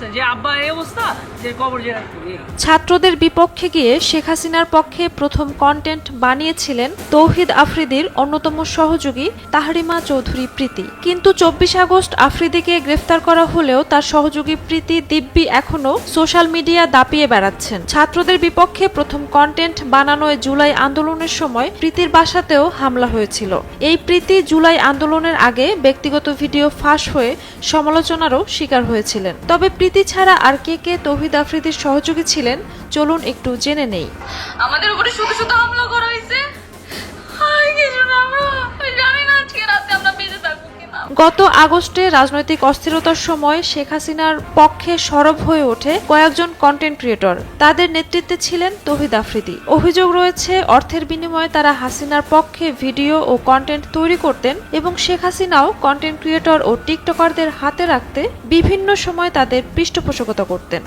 করছে যে, আব্বা, এই অবস্থা? যে কবর যে ছাত্রদের বিপক্ষে গিয়ে শেখ হাসিনার পক্ষে প্রথম কন্টেন্ট বানিয়েছিলেন তৌহিদ আফ্রিদির অন্যতম সহযোগী তাহরিমা চৌধুরী প্রীতি। কিন্তু চব্বিশ আগস্ট আফ্রিদিকে গ্রেফতার করা হলেও তার সহযোগী প্রীতি দিব্যি এখনও সোশ্যাল মিডিয়া দাপিয়ে বেড়াচ্ছেন। ছাত্রদের বিপক্ষে প্রথম কন্টেন্ট বানানোয় জুলাই আন্দোলনের সময় প্রীতির বাসাতেও হামলা হয়েছিল। এই প্রীতি জুলাই আন্দোলনের আগে ব্যক্তিগত ভিডিও ফাঁস হয়ে সমালোচনারও শিকার হয়েছিলেন। তবে প্রীতি ছাড়া আর কে কে তৌহিদ আফ্রিদির সহযোগী ছিলেন, চলুন একটু জেনে নেই। আমাদের উপরে শুধু শুধু হামলা করা হয়েছে। আর কিছু না আমরা জানি না আজকে রাতে গত আগস্টে রাজনৈতিক অস্থিরতার সময় শেখ হাসিনার পক্ষে সরব হয়ে ওঠে কয়েকজন কন্টেন্ট ক্রিয়েটর তাদের নেতৃত্বে ছিলেন তহিদ আফ্রিদি। অভিযোগ রয়েছে, অর্থের বিনিময়ে তারা হাসিনার পক্ষে ভিডিও ও কন্টেন্ট তৈরি করতেন এবং শেখ হাসিনাও কন্টেন্ট ক্রিয়েটর ও টিকটকারদের হাতে রাখতে বিভিন্ন সময় তাদের পৃষ্ঠপোষকতা করতেন।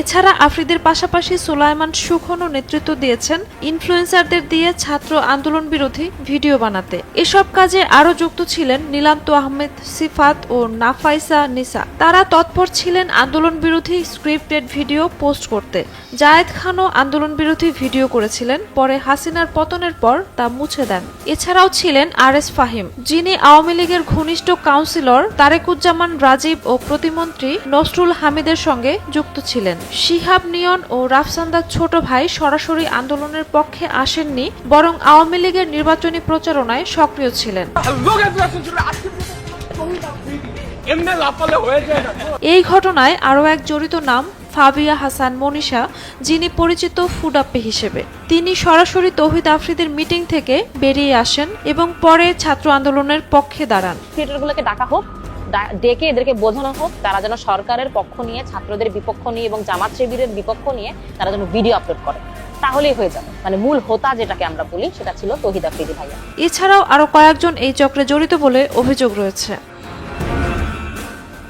এছাড়া আফ্রিদের পাশাপাশি সুলাইমান সুখনও নেতৃত্ব দিয়েছেন ইনফ্লুয়েন্সারদের দিয়ে ছাত্র আন্দোলন বিরোধী ভিডিও বানাতে। এসব কাজে আরও যুক্ত ছিলেন নীলান্ত আহমেদ, সিফাত ও নাফাইসা নিসা। তারা তৎপর ছিলেন আন্দোলন বিরোধী স্ক্রিপ্টেড ভিডিও পোস্ট করতে। জায়েদ খানও আন্দোলন বিরোধী ভিডিও করেছিলেন, পরে হাসিনার পতনের পর তা মুছে দেন। এছাড়াও ছিলেন আর এস ফাহিম, যিনি আওয়ামী লীগের ঘনিষ্ঠ কাউন্সিলর তারেকুজ্জামান রাজীব ও প্রতিমন্ত্রী নসরুল হামিদের সঙ্গে যুক্ত ছিলেন। শিহাব নিয়ন ও রাফসান্দার ছোট ভাই সরাসরি আন্দোলনের পক্ষে আসেননি, বরং আওয়ামী লীগের নির্বাচনী প্রচারণায় সক্রিয় ছিলেন। এই ঘটনায় আরও এক জড়িত নাম ফাবিয়া হাসান মনীষা, যিনি পরিচিত ফুডাপ্পে হিসেবে। তিনি সরাসরি তৌহিদ আফ্রিদের মিটিং থেকে বেরিয়ে আসেন এবং পরে ছাত্র আন্দোলনের পক্ষে দাঁড়ান। ক্রিয়েটরগুলোকে ডাকা হোক ডেকে এদেরকে বোঝানো হোক তারা যেন সরকারের পক্ষ নিয়ে ছাত্রদের বিপক্ষ নিয়ে এবং জামাত শিবিরের বিপক্ষ নিয়ে তারা যেন ভিডিও আপলোড করে। তাহলেই হয়ে যাবে। মানে মূল হোতা যেটাকে আমরা বলি সেটা ছিল তহিদ আফ্রিদি ভাইয়া। এছাড়াও আরও কয়েকজন এই চক্রে জড়িত বলে অভিযোগ রয়েছে।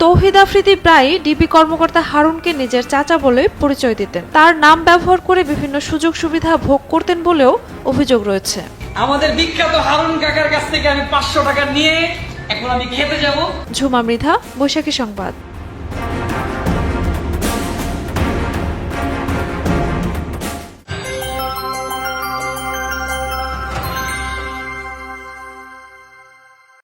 তৌহিদ আফ্রিদি প্রায়ই ডিবি কর্মকর্তা হারুনকে নিজের চাচা বলে পরিচয় দিতেন। তার নাম ব্যবহার করে বিভিন্ন সুযোগ সুবিধা ভোগ করতেন বলেও অভিযোগ রয়েছে। আমাদের বিখ্যাত হারুন কাকার কাছ থেকে আমি পাঁচশো টাকা নিয়ে এখন আমি খেতে যাব। ঝুমা মৃধা বৈশাখী সংবাদ।